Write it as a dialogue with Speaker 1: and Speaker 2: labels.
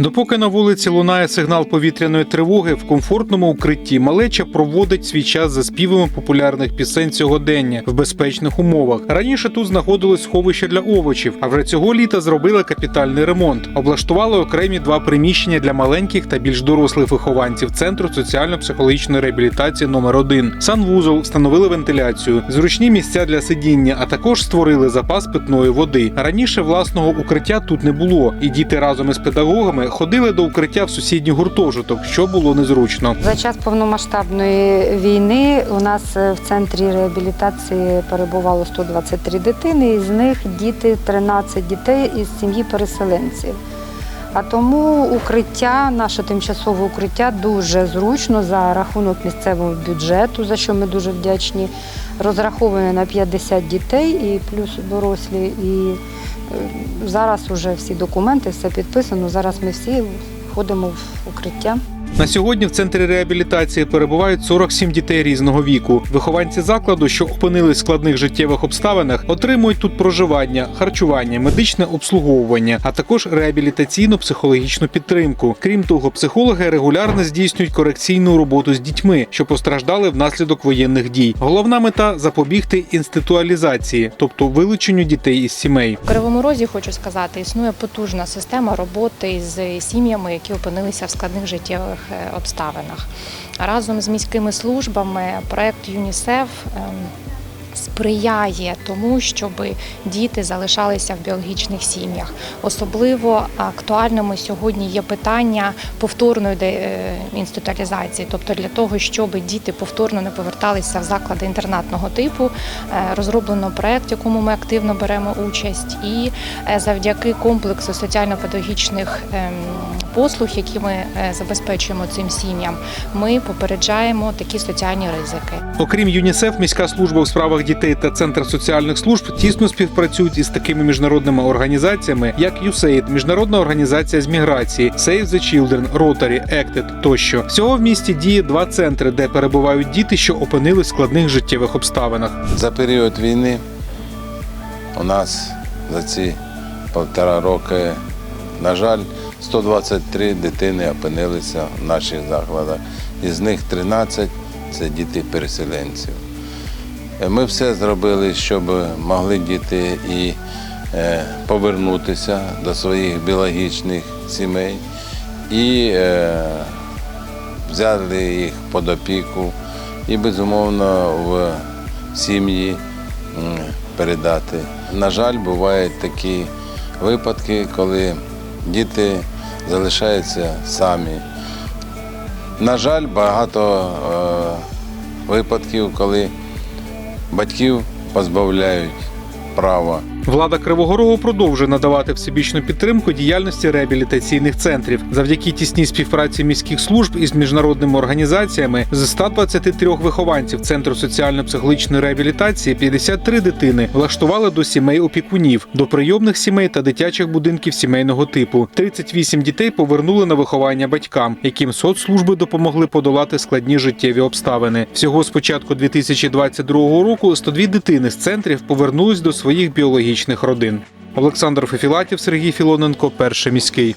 Speaker 1: Допоки на вулиці лунає сигнал повітряної тривоги, в комфортному укритті малеча проводить свій час за співами популярних пісень сьогодення в безпечних умовах. Раніше тут знаходилось сховище для овочів, а вже цього літа зробили капітальний ремонт. Облаштували окремі два приміщення для маленьких та більш дорослих вихованців центру соціально-психологічної реабілітації номер 1 Санвузол встановили вентиляцію, зручні місця для сидіння, а також створили запас питної води. Раніше власного укриття тут не було, і діти разом із педагогами ходили до укриття в сусідній гуртожиток, що було незручно.
Speaker 2: За час повномасштабної війни у нас е, в центрі реабілітації перебувало 123 дитини, із них діти 13 дітей із сім'ї переселенців. А тому укриття, наше тимчасове укриття дуже зручно за рахунок місцевого бюджету, за що ми дуже вдячні. Розраховане на 50 дітей і плюс дорослі. І е, зараз вже всі документи, все підписано. Зараз ми всі ходимо в укриття.
Speaker 1: На сьогодні в центрі реабілітації перебувають 47 дітей різного віку. Вихованці закладу, що опинились в складних життєвих обставинах, отримують тут проживання, харчування, медичне обслуговування, а також реабілітаційну психологічну підтримку. Крім того, психологи регулярно здійснюють корекційну роботу з дітьми, що постраждали внаслідок воєнних дій. Головна мета запобігти інституалізації, тобто вилученню дітей із сімей.
Speaker 3: В Кривому Розі хочу сказати, існує потужна система роботи з сім'ями, які опинилися в складних життєвих е, обставинах. Разом з міськими службами проект ЮНІСЕФ ем, сприяє тому, щоб діти залишалися в біологічних сім'ях. Особливо актуальними сьогодні є питання повторної е, інституалізації, тобто для того, щоб діти повторно не поверталися в заклади інтернатного типу. Е, Розроблено проект, в якому ми активно беремо участь, і завдяки комплексу соціально-педагогічних ем, послуг, які ми е, забезпечуємо цим сім'ям, ми попереджаємо такі соціальні ризики.
Speaker 1: Окрім ЮНІСЕФ, міська служба у справах дітей та центр соціальних служб тісно співпрацюють із такими міжнародними організаціями, як USAID, міжнародна організація з міграції, Save the Children, Rotary, Acted тощо. Всього в місті діє два центри, де перебувають діти, що опинились в складних життєвих обставинах.
Speaker 4: За період війни у нас за ці півтора роки, на жаль, 123 дитини опинилися в наших закладах. Із них 13 це діти переселенців. Е, Ми все зробили, щоб могли діти і е, повернутися до своїх біологічних сімей і е, взяли їх під опіку і, безумовно, в сім'ї передати. На жаль, бувають такі випадки, коли діти залишаються самі. На жаль, багато е, випадків, коли батьків позбавляють права
Speaker 1: Влада Кривого Рогу продовжує надавати всебічну підтримку діяльності реабілітаційних центрів завдяки тісній співпраці міських служб із міжнародними організаціями з 123 вихованців центру соціально-психологічної реабілітації 53 дитини влаштували до сімей опікунів, до прийомних сімей та дитячих будинків сімейного типу. 38 дітей повернули на виховання батькам, яким соцслужби допомогли подолати складні життєві обставини. Всього з початку 2022 року 102 дитини з центрів повернулись до своїх біологічних родин. Олександр Фефілатів, Сергій Філоненко, перший міський.